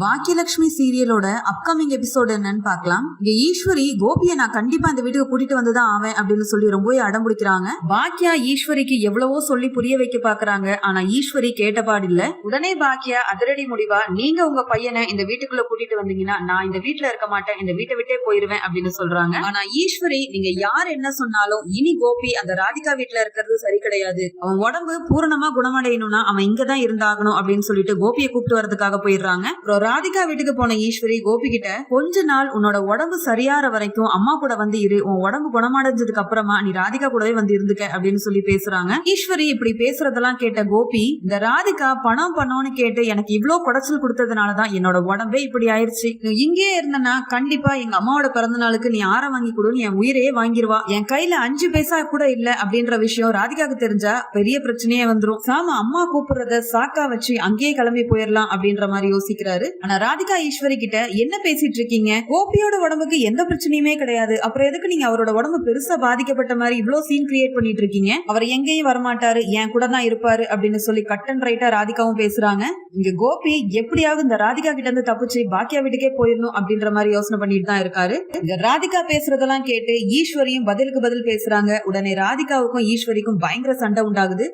Baakiyalakshmi சீரியலோட upcoming episode என்னன்னு பார்க்கலாம். இங்க ஈஸ்வரி கோபியை நான் கண்டிப்பா இந்த வீட்டுக்கு கூட்டிட்டு வந்துதான் ஆவேன் அப்படின்னு சொல்லி ரொம்பவே அடம் பிடிக்கிறாங்க பாக்கியா ஈஸ்வரிக்கு எவ்வளவோ சொல்லி புரிய வைக்க பாக்குறாங்க. ஆனா ஈஸ்வரி கேட்டபாடு இல்ல உடனே பாக்கியா அதிரடி முடிவா நீங்க உங்க பையனை இந்த வீட்டுக்குள்ள கூட்டிட்டு வந்தீங்கன்னா நான் இந்த வீட்டுல இருக்க மாட்டேன். இந்த வீட்டை விட்டே போயிருவேன் அப்படின்னு சொல்றாங்க. ஆனா ஈஸ்வரி நீங்க யார் என்ன சொன்னாலும் இனி கோபி அந்த ராதிகா வீட்டுல இருக்கிறது சரி கிடையாது. அவன் உடம்பு பூரணமா குணமடையணும்னா அவன் இங்கதான் இருந்தாகணும் அப்படின்னு சொல்லிட்டு கோபியை கூப்பிட்டு வரதுக்காக போயிடுறாங்க. ராதிகா வீட்டுக்கு போன ஈஸ்வரி கோபி கிட்ட கொஞ்ச நாள் உன்னோட உடம்பு சரியாற வரைக்கும் அம்மா கூட வந்து இரு உன் உடம்பு குணமடைஞ்சதுக்கு அப்புறமா நீ ராதிகா கூடவே வந்து இருந்துக்க அப்படின்னு சொல்லி பேசுறாங்க. ஈஸ்வரி இப்படி பேசுறதெல்லாம் கேட்ட கோபி இந்த ராதிகா பணம் பண்ணோம்னு கேட்டு எனக்கு இவ்வளவு குடைச்சல் கொடுத்ததுனாலதான் என்னோட உடம்பே இப்படி ஆயிருச்சு. நீ இங்கேயே இருந்தனா கண்டிப்பா எங்க அம்மாவோட பிறந்த நாளுக்கு நீ ஆற வாங்கி கொடுன்னு என் உயிரையே வாங்கிருவா. என் கையில அஞ்சு பைசா கூட இல்ல அப்படின்ற விஷயம் ராதிகாக்கு தெரிஞ்சா பெரிய பிரச்சனையே வந்துரும். சாம அம்மா கூப்பிடுறத சாக்கா வச்சு அங்கேயே கிளம்பி போயிடலாம் அப்படின்ற மாதிரி யோசிக்கிறாரு. ஆனா ராதிகா ஈஸ்வரி கிட்ட என்ன பேசிட்டு இருக்கீங்க? கோபியோட உடம்புக்கு எந்த பிரச்சனையுமே கிடையாது. அப்புறம் எதுக்கு நீங்க அவரோட உடம்பு பெருசா பாதிக்கப்பட்ட மாதிரி இவ்வளவு சீன் கிரியேட் பண்ணிட்டு இருக்கீங்க? அவர் எங்கேயும் வரமாட்டாரு என் கூட தான் இருப்பாரு அப்படின்னு சொல்லி கட் அண்ட் ரைட்டா ராதிகாவும் பேசுறாங்க. இங்க கோபி எப்படியாவது இந்த ராதிகா கிட்ட இருந்து தப்பிச்சு பாக்கியா வீட்டுக்கே போயிடணும் அப்படின்ற மாதிரி யோசனை பண்ணிட்டு தான் இருக்காரு. இங்க ராதிகா பேசுறதெல்லாம் கேட்டு ஈஸ்வரியும் பதிலுக்கு பதில் பேசுறாங்க. உடனே ராதிகாவுக்கும் ஈஸ்வரிக்கும் பயங்கர சண்டை உண்டாகுது.